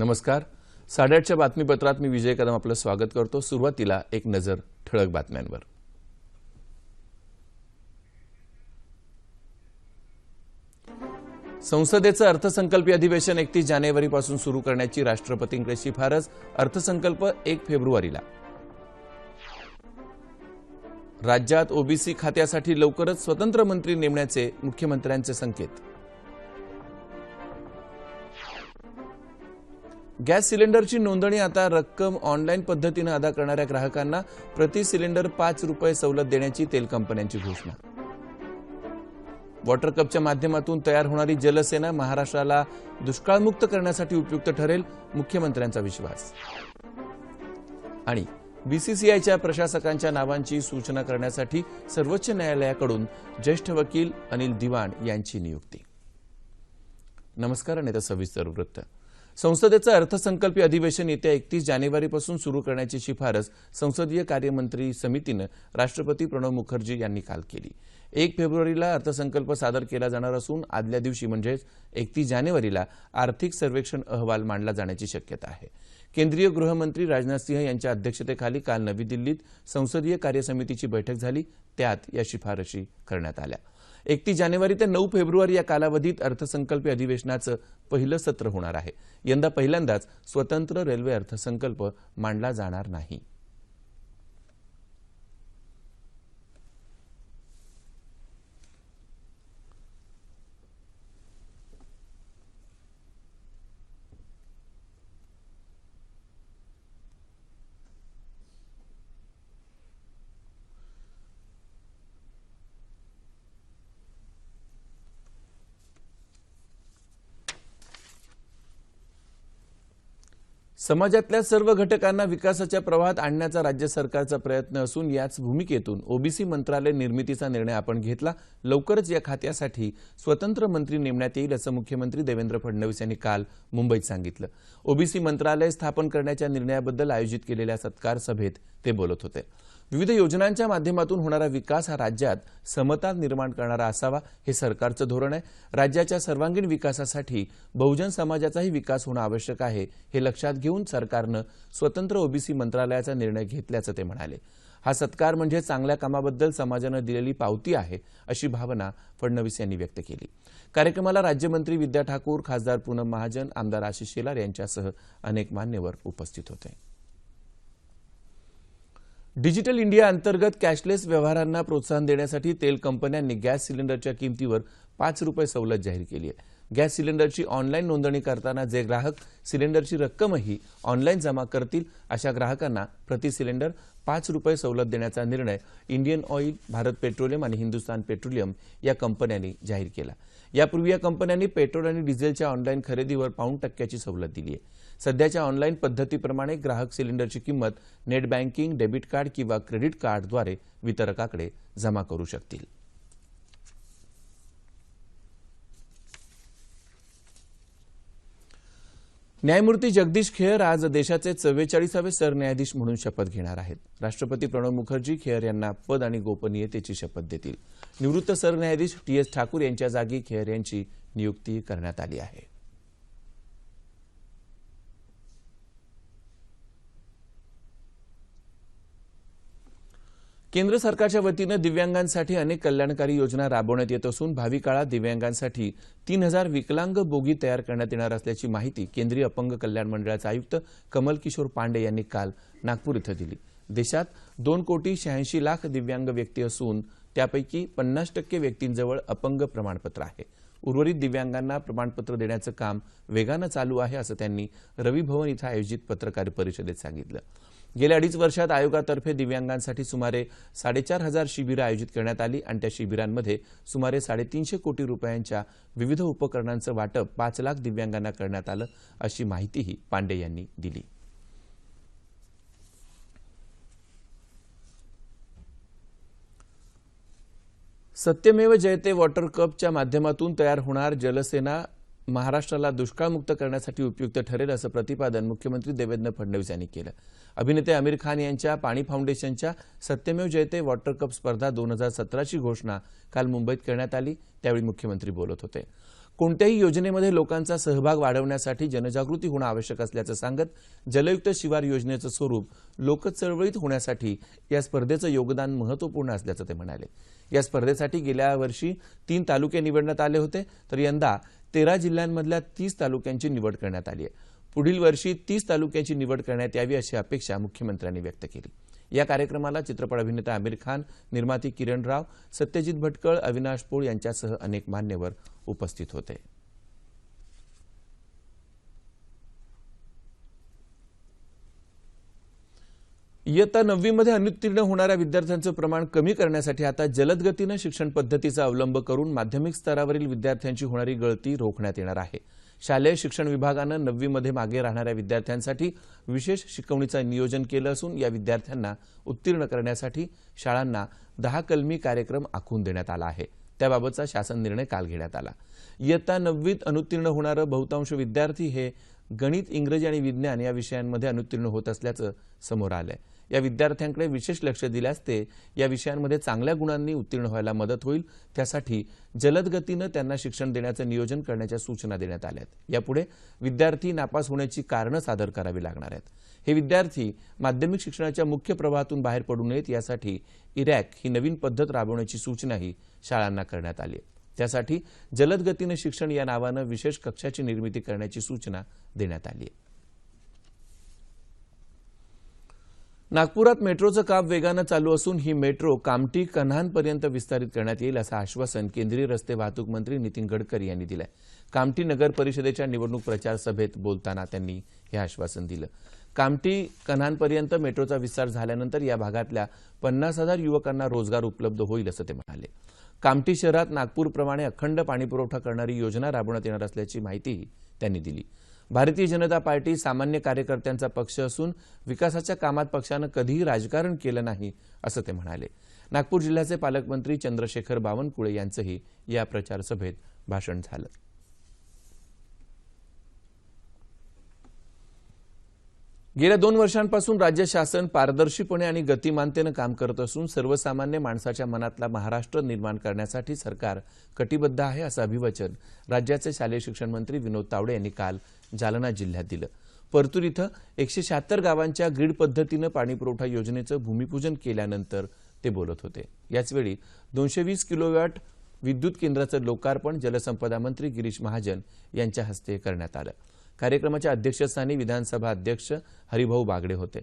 नमस्कार. साडेआठच्या बातमीपत्रात मी विजय कदम आपलं स्वागत करतो. सुरुवातीला एक नजर ठळक बातम्यांवर. संसदेचं अर्थसंकल्पीय अधिवेशन एकतीस जानेवारीपासून सुरू करण्याची राष्ट्रपतींकडे शिफारस. अर्थसंकल्प एक फेब्रुवारीला. राज्यात ओबीसी खात्यासाठी लवकरच स्वतंत्र मंत्री नेमण्याचे मुख्यमंत्र्यांचे संकेत. गॅस सिलेंडरची नोंदणी आता रक्कम ऑनलाईन पद्धतीनं अदा करणाऱ्या ग्राहकांना प्रति सिलेंडर पाच रुपये सवलत देण्याची तेल कंपन्यांची घोषणा. वॉटर कपच्या माध्यमातून तयार होणारी जलसेना महाराष्ट्राला दुष्काळमुक्त करण्यासाठी उपयुक्त ठरेल मुख्यमंत्र्यांचा विश्वास. आणि बीसीसीआयच्या प्रशासकांच्या नावांची सूचना करण्यासाठी सर्वोच्च न्यायालयाकडून ज्येष्ठ वकील अनिल दिवाण यांची नियुक्ती. नमस्कार आणि सविस्तर वृत्त. संसदेचं अर्थसंकल्पीय अधिवेशन येत्या एकतीस जानेवारीपासून सुरू करण्याची शिफारस संसदीय कार्यमंत्री समितीनं राष्ट्रपती प्रणव मुखर्जी यांनी काल केली. एक फेब्रुवारीला अर्थसंकल्प सादर केला जाणार असून आदल्या दिवशी म्हणजेच एकतीस जानेवारीला आर्थिक सर्वेक्षण अहवाल मांडला जाण्याची शक्यता आहे. केंद्रीय गृहमंत्री राजनाथ सिंह यांच्या अध्यक्षतेखाली काल नवी दिल्लीत संसदीय कार्यसमितीची बैठक झाली. त्यात या शिफारशी करण्यात आल्या. एकतीस जानेवारी ते नऊ फेब्रुवारी या कालावधीत अर्थसंकल्पीय अधिवेशनाचं पहिलं सत्र होणार आहे. यंदा पहिल्यांदाच स्वतंत्र रेल्वे अर्थसंकल्प मांडला जाणार नाही. समाजातल्या सर्व घटकांना विकासाच्या प्रवाहात आणण्याचा राज्य सरकारचा प्रयत्न असून याच भूमिकेतून ओबीसी मंत्रालय निर्मितीचा निर्णय आपण घेतला. लवकरच या खात्यासाठी स्वतंत्र मंत्री नेमण्यात येईल असं मुख्यमंत्री देवेंद्र फडणवीस यांनी काल मुंबईत सांगितलं. ओबीसी मंत्रालय स्थापन करण्याच्या निर्णयाबद्दल आयोजित केलेल्या सत्कार सभेत ते बोलत होते. विविध योजनांच्या माध्यमातून होणारा विकास हा राज्यात समता निर्माण करणारा असावा हे सरकारचं धोरण आहे. राज्याच्या सर्वांगीण विकासासाठी बहुजन समाजाचाही विकास होणं आवश्यक आहे हे लक्षात घेऊन सरकारनं स्वतंत्र ओबीसी मंत्रालयाचा निर्णय घेतल्याचं ते म्हणाले. हा सत्कार म्हणजे चांगल्या कामाबद्दल समाजानं दिलेली पावती आहे अशी भावना फडणवीस यांनी व्यक्त केली. कार्यक्रमाला राज्यमंत्री विद्या ठाकूर खासदार पूनम महाजन आमदार आशिष शेलार यांच्यासह अनेक मान्यवर उपस्थित होते. डिजिटल इंडिया अंतर्गत कॅशलेस व्यवहारांना प्रोत्साहन देण्यासाठी तेल कंपन्यांनी गॅस सिलेंडरच्या किमतीवर पाच रुपये सवलत जाहीर केली आहे. गॅस सिलेंडरची ऑनलाईन नोंदणी करताना जे ग्राहक सिलेंडरची रक्कमही ऑनलाईन जमा करतील अशा ग्राहकांना प्रति सिलेंडर पाच रुपये सवलत देण्याचा निर्णय इंडियन ऑइल भारत पेट्रोलियम आणि हिंदुस्तान पेट्रोलियम या कंपन्यांनी जाहीर केला. यापूर्वी या कंपन्यांनी पेट्रोल आणि डिझेलच्या ऑनलाईन खरेदीवर पाऊण टक्क्याची सवलत दिली आहे. सध्याच्या ऑनलाईन पद्धतीप्रमाणे ग्राहक सिलेंडरची किंमत नेट बँकिंग डेबिट कार्ड किंवा क्रेडिट कार्डद्वारे वितरकाकडे जमा करू शकतील. न्यायमूर्ती जगदीश खेअर आज देशाचे चव्वेचाळीसावे सरन्यायाधीश म्हणून शपथ घेणार आहेत. राष्ट्रपती प्रणव मुखर्जी खेअर यांना पद आणि गोपनीयतेची शपथ देतील. निवृत्त सरन्यायाधीश टी एस ठाकूर यांच्या जागी खेअर यांची नियुक्ती करण्यात आली आहे. केंद्र सरकारच्या वतीनं दिव्यांगांसाठी अनेक कल्याणकारी योजना राबवण्यात येत असून भावी काळात दिव्यांगांसाठी तीन हजार विकलांग बोगी तयार करण्यात येणार असल्याची माहिती केंद्रीय अपंग कल्याण मंडळाचे आयुक्त कमल किशोर पांडे यांनी काल नागपूर इथं दिली. देशात दोन कोटी शहाऐंशी लाख दिव्यांग व्यक्ती असून त्यापैकी पन्नास टक्के व्यक्तींजवळ अपंग प्रमाणपत्र आहे. उर्वरित दिव्यांगांना प्रमाणपत्र देण्याचं काम वेगानं चालू आहे असं त्यांनी रवी भवन इथं आयोजित पत्रकार परिषदेत सांगितलं. गेल्या अडीच वर्षात आयोगातर्फे दिव्यांगांसाठी सुमारे साडेचार हजार शिबिरं आयोजित करण्यात आली आणि त्या शिबिरांमध्ये सुमारे साडेतीनशे कोटी रुपयांच्या विविध उपकरणांचं वाटप पाच लाख दिव्यांगांना करण्यात आलं अशी माहितीही पांडे यांनी दिली. सत्यमेव जयते वॉटर कपच्या माध्यमातून तयार होणार जलसेना महाराष्ट्राला दुष्काळमुक्त करण्यासाठी उपयुक्त ठरेल असं प्रतिपादन मुख्यमंत्री देवेंद्र फडणवीस यांनी केलं. अभिनेते आमिर खान यांच्या पाणी फाउंडेशनच्या सत्यमेव जयते वॉटर कप स्पर्धा दोन हजार सतराची घोषणा काल मुंबईत करण्यात आली त्यावेळी मुख्यमंत्री बोलत होते. कोणत्याही योजनेमध्ये लोकांचा सहभाग वाढवण्यासाठी जनजागृती होणं आवश्यक असल्याचं सांगत जलयुक्त शिवार योजनेचं स्वरूप लोकचळवळीत होण्यासाठी या स्पर्धेचं योगदान महत्त्वपूर्ण असल्याचं ते म्हणाले. या स्पर्धेसाठी गेल्या वर्षी तीन तालुके निवडण्यात आले होते तर यंदा तेरा जिल्ह्यांमधल्या तीस तालुक्यांची निवड करण्यात आली आहे. पुढील वर्षी तीस तालुक्यांची निवड करण्यात यावी अशी अपेक्षा मुख्यमंत्र्यांनी व्यक्त केली. या कार्यक्रमाला चित्रपट अभिनेता आमिर खान निर्माती किरण राव सत्यजित भटकळ अविनाश पोळ यांच्यासह अनेक मान्यवर उपस्थित होते. इयत्ता नववीमध्ये अनुत्तीर्ण होणाऱ्या विद्यार्थ्यांचं प्रमाण कमी करण्यासाठी आता जलदगतीनं शिक्षण पद्धतीचा अवलंब करून माध्यमिक स्तरावरील विद्यार्थ्यांची होणारी गळती रोखण्यात येणार आहे. शालेय शिक्षण विभागानं नववीमध्ये मागे राहणाऱ्या विद्यार्थ्यांसाठी विशेष शिकवणीचं नियोजन केलं असून या विद्यार्थ्यांना उत्तीर्ण करण्यासाठी शाळांना दहा कलमी कार्यक्रम आखून देण्यात आला आहे. त्याबाबतचा शासन निर्णय काल घेण्यात आला. इयत्ता नववीत अनुत्तीर्ण होणारं बहुतांश विद्यार्थी हे गणित इंग्रजी आणि विज्ञान या विषयांमध्ये अनुत्तीर्ण होत असल्याचं समोर आलंय. या विद्यार्थ्यांकडे विशेष लक्ष दिल्यास ते या विषयांमध्ये चांगल्या गुणांनी उत्तीर्ण व्हायला मदत होईल. त्यासाठी जलद गतीनं त्यांना शिक्षण देण्याचं नियोजन करण्याच्या सूचना देण्यात आल्या आहेत. यापुढे विद्यार्थी नापास होण्याची कारणं सादर करावी लागणार आहेत. हे विद्यार्थी माध्यमिक शिक्षणाच्या मुख्य प्रवाहातून बाहेर पडू नयेत यासाठी इरॅक ही नवीन पद्धत राबवण्याची सूचनाही शाळांना करण्यात आली आहे. त्यासाठी जलद गतीनं शिक्षण या नावानं विशेष कक्षाची निर्मिती करण्याची सूचना देण्यात आली आहे. नागपुरात मेट्रोचं काम वेगानं चालू असून ही मेट्रो कामटी कन्हानपर्यंत विस्तारित करण्यात येईल असं आश्वासन केंद्रीय रस्ते वाहतूक मंत्री नितीन गडकरी यांनी दिलं कामटी नगर परिषदेच्या निवडणूक प्रचार सभेत बोलताना त्यांनी हे आश्वासन दिलं. कामटी कन्हानपर्यंत मेट्रोचा विस्तार झाल्यानंतर या भागातल्या पन्नास हजार युवकांना रोजगार उपलब्ध होईल असं ते म्हणाले. कामठी शहरात नागपूरप्रमाणे अखंड पाणीपुरवठा करणारी योजना राबवण्यात येणार असल्याची माहितीही त्यांनी दिली. भारतीय जनता पार्टी सामान्य कार्यकर्त्यांचा पक्ष असून विकासाच्या कामात पक्षानं कधीही राजकारण केलं नाही असं ते म्हणाले. नागपूर जिल्ह्याचे पालकमंत्री चंद्रशेखर बावनकुळे यांचंही या प्रचारसभेत भाषण झालं. गेल्या दोन वर्षांपासून राज्य शासन पारदर्शीपणे आणि गतिमानतेनं काम करत असून सर्वसामान्य माणसाच्या मनातला महाराष्ट्र निर्माण करण्यासाठी सरकार कटिबद्ध आहे असं अभिवचन राज्याचे शालेय शिक्षण मंत्री विनोद तावडे यांनी काल जालना जिल्ह्यात दिलं. परतूर इथं एकशे शहात्तर गावांच्या ग्रीड पद्धतीनं पाणीपुरवठा योजनेचं भूमिपूजन केल्यानंतर ते बोलत होते. याचवेळी दोनशे वीस किलोवॅट विद्युत केंद्राचं लोकार्पण जलसंपदा मंत्री गिरीश महाजन यांच्या हस्ते करण्यात आलं. कार्यक्रमाच्या अध्यक्षस्थानी विधानसभा अध्यक्ष हरिभाऊ बागडे होते.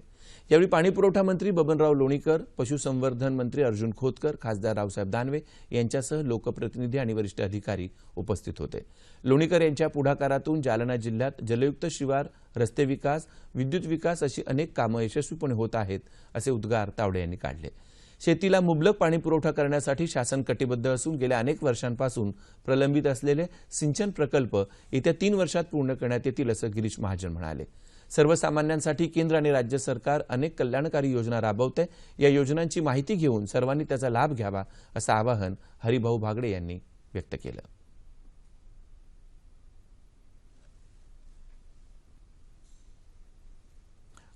यावेळी पाणीपुरवठा मंत्री बबनराव लोणीकर पशुसंवर्धन मंत्री अर्जुन खोतकर खासदार रावसाहेब दानवे यांच्यासह लोकप्रतिनिधी आणि वरिष्ठ अधिकारी उपस्थित होते. लोणीकर यांच्या पुढाकारातून जालना जिल्ह्यात जलयुक्त शिवार रस्ते विकास विद्युत विकास अशी अनेक कामं यशस्वीपणे होत आहेत असे उद्गार तावडे यांनी काढले. शेतीला मुबलक पाणी पुरवठा करण्यासाठी शासन कटिबद्ध असून गेल्या अनेक वर्षांपासून प्रलंबित असलेले सिंचन प्रकल्प येत्या तीन वर्षात पूर्ण करण्यात येतील असं गिरीश महाजन म्हणाले. सर्वसामान्यांसाठी केंद्र आणि राज्य सरकार अनेक कल्याणकारी योजना राबवते. या योजनांची माहिती घेऊन सर्वांनी त्याचा लाभ घ्यावा असं आवाहन हरिभाऊ भागडे यांनी व्यक्त केलं.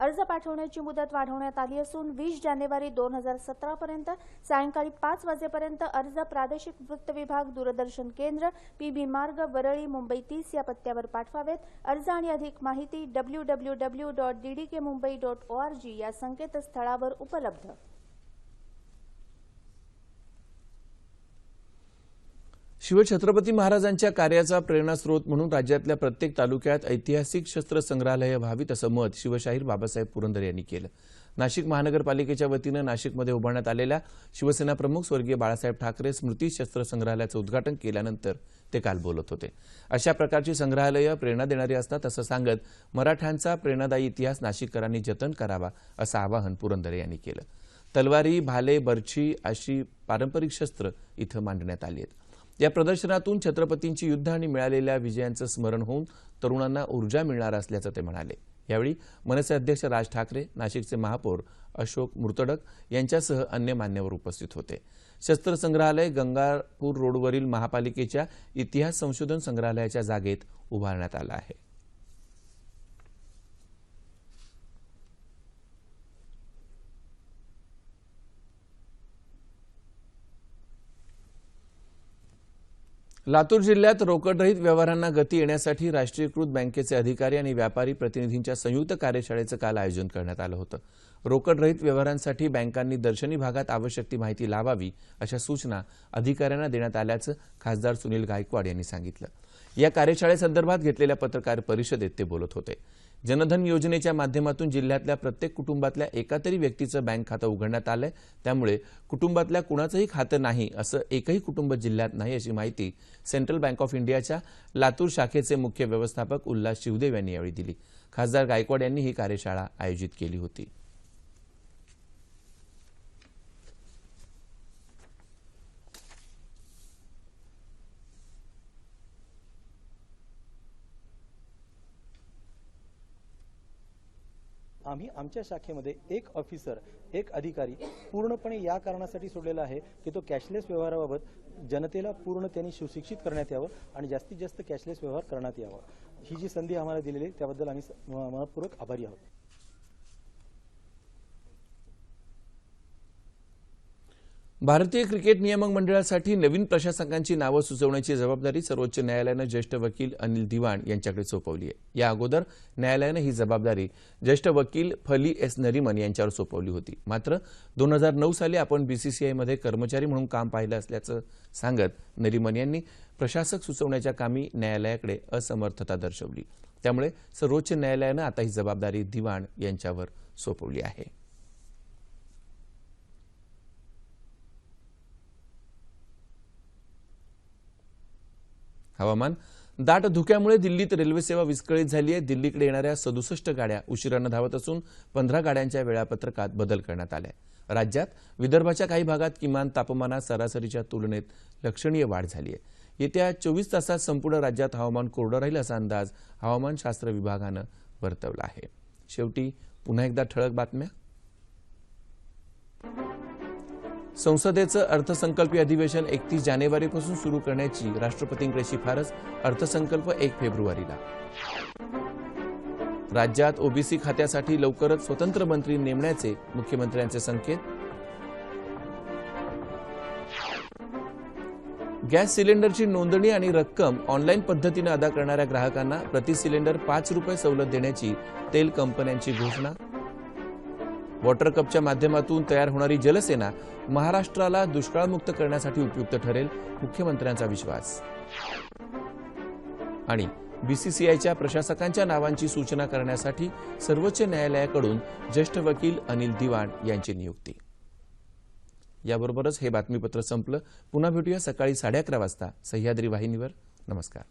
अर्ज पाठवण्याची मुदत वाढवण्यात आली असून वीस जानेवारी दोन हजार सतरा पर्यंत सायंकाळी पाच वाजेपर्यंत अर्ज प्रादेशिक वृत्त विभाग दूरदर्शन केंद्र पीबी मार्ग वरळी मुंबई तीस या पत्त्यावर पाठवावेत. अर्ज आणि अधिक माहिती W W W dot DDK Mumbai dot O R G या संकेतस्थळावर उपलब्ध. शिवछत्रपती महाराजांच्या कार्याचा प्रेरणास्रोत म्हणून राज्यातल्या प्रत्येक तालुक्यात ऐतिहासिक शस्त्र संग्रहालय व्हावीत असं मत शिवशाहीर बाबासाहेब पुरंदर यांनी केलं. नाशिक महानगरपालिकेच्या वतीनं नाशिकमध्ये उभारण्यात आलेल्या शिवसेना प्रमुख स्वर्गीय बाळासाहेब ठाकरे स्मृती शस्त्र संग्रहालयाचं उद्घाटन केल्यानंतर ते काल बोलत होते. अशा प्रकारची संग्रहालयं प्रेरणा देणारी असतात असं सांगत मराठ्यांचा प्रेरणादायी इतिहास नाशिककरांनी जतन करावा असं आवाहन पुरंदरे यांनी केलं. तलवारी भाले बर्छी अशी पारंपरिक शस्त्र इथं मांडण्यात आली आहेत. या प्रदर्शनातून छत्रपतींची युद्ध आणि मिळालेल्या विजयांचं स्मरण होऊन तरुणांना ऊर्जा मिळणार असल्याचं ते म्हणाले. यावेळी मनसे अध्यक्ष राज ठाकरे नाशिकचे महापौर अशोक मुर्तडक यांच्यासह अन्य मान्यवर उपस्थित होते. शस्त्र संग्रहालय गंगापूर रोडवरील महापालिकेच्या इतिहास संशोधन संग्रहालयाच्या जागेत उभारण्यात आलं आहे. लातूर जिल्ह्यात रोकडरहित व्यवहारांना गती येण्यासाठी राष्ट्रीयकृत बँकेचे अधिकारी आणि व्यापारी प्रतिनिधींच्या संयुक्त कार्यशाळेचं काल आयोजन करण्यात आलं होतं. रोकडरहित व्यवहारांसाठी बँकांनी दर्शनी भागात आवश्यक ती माहिती लावावी अशा सूचना अधिकाऱ्यांना देण्यात आल्याचं खासदार सुनील गायकवाड यांनी सांगितलं. या कार्यशाळेसंदर्भात घेतलेल्या पत्रकार परिषदेत ते बोलत होते. जनधन योजनेच्या माध्यमातून जिल्ह्यातल्या प्रत्येक कुटुंबातल्या एका तरी व्यक्तीचं बँक खातं उघडण्यात आलंय. त्यामुळे कुटुंबातल्या कुणाचंही खातं नाही असं एकही कुटुंब जिल्ह्यात नाही अशी माहिती सेंट्रल बँक ऑफ इंडियाच्या लातूर शाखेचे मुख्य व्यवस्थापक उल्हास शिवदेव यांनी यावेळी दिली. खासदार गायकवाड यांनी ही कार्यशाळा आयोजित केली होती. आम्ही आमच्या शाखेमध्ये एक ऑफिसर एक अधिकारी पूर्णपणे या कारणासाठी सोडलेला आहे की तो कॅशलेस व्यवहाराबाबत जनतेला पूर्ण त्यांनी सुशिक्षित करण्यात यावं आणि जास्तीत जास्त कॅशलेस व्यवहार करण्यात यावा. ही जी संधी आम्हाला दिलेली आहे त्याबद्दल आम्ही म- मनपूर्वक आभारी आहोत. भारतीय क्रिकेट नियामक मंडळासाठी नवीन प्रशासकांची नावं सुचवण्याची जबाबदारी सर्वोच्च न्यायालयानं ज्येष्ठ वकील अनिल दिवाण यांच्याकडे सोपवली आहे. या अगोदर न्यायालयानं ही जबाबदारी ज्येष्ठ वकील फली एस नरिमन यांच्यावर सोपवली होती. मात्र दोन हजार नऊ साली आपण बीसीसीआयमध्ये कर्मचारी म्हणून काम पाहिलं असल्याचं सांगत नरिमन यांनी प्रशासक सुचवण्याच्या कामी न्यायालयाकडे असमर्थता दर्शवली. त्यामुळे सर्वोच्च न्यायालयानं आता ही जबाबदारी दिवाण यांच्यावर सोपवली आहे. हवामान. दाट धुक्यामुळे दिल्लीत रेल्वे सेवा विस्कळीत झाली आहे. दिल्लीकडे येणाऱ्या सदुसष्ट गाड्या उशिरानं धावत असून पंधरा गाड्यांच्या वेळापत्रकात बदल करण्यात आलाय. राज्यात विदर्भाच्या काही भागात किमान तापमानात सरासरीच्या तुलनेत लक्षणीय वाढ झाली आहे. येत्या चोवीस तासात संपूर्ण राज्यात हवामान कोरडं राहील असा अंदाज हवामानशास्त्र विभागानं वर्तवला आहे. शेवटी पुन्हा एकदा ठळक बातम्या. संसदेचं अर्थसंकल्पीय अधिवेशन एकतीस जानेवारीपासून सुरू करण्याची राष्ट्रपतींकडे शिफारस अर्थसंकल्प एक फेब्रुवारीला. राज्यात ओबीसी खात्यासाठी लवकरच स्वतंत्र मंत्री नेमण्याचे मुख्यमंत्र्यांचे संकेत. गॅस सिलेंडरची नोंदणी आणि रक्कम ऑनलाईन पद्धतीनं अदा करणाऱ्या ग्राहकांना प्रति सिलेंडर पाच रुपये सवलत देण्याची तेल कंपन्यांची घोषणा. वॉटर कपच्या माध्यमातून तयार होणारी जलसेना महाराष्ट्राला दुष्काळमुक्त करण्यासाठी उपयुक्त ठरेल मुख्यमंत्र्यांचा विश्वास. आणि बीसीसीआयच्या प्रशासकांच्या नावांची सूचना करण्यासाठी सर्वोच्च न्यायालयाकडून ज्येष्ठ वकील अनिल दिवाण यांची नियुक्ती. याबरोबरच हे बातमीपत्र संपलं. पुन्हा भेटूया सकाळी साडे अकरा वाजता सह्याद्री वाहिनीवर. नमस्कार.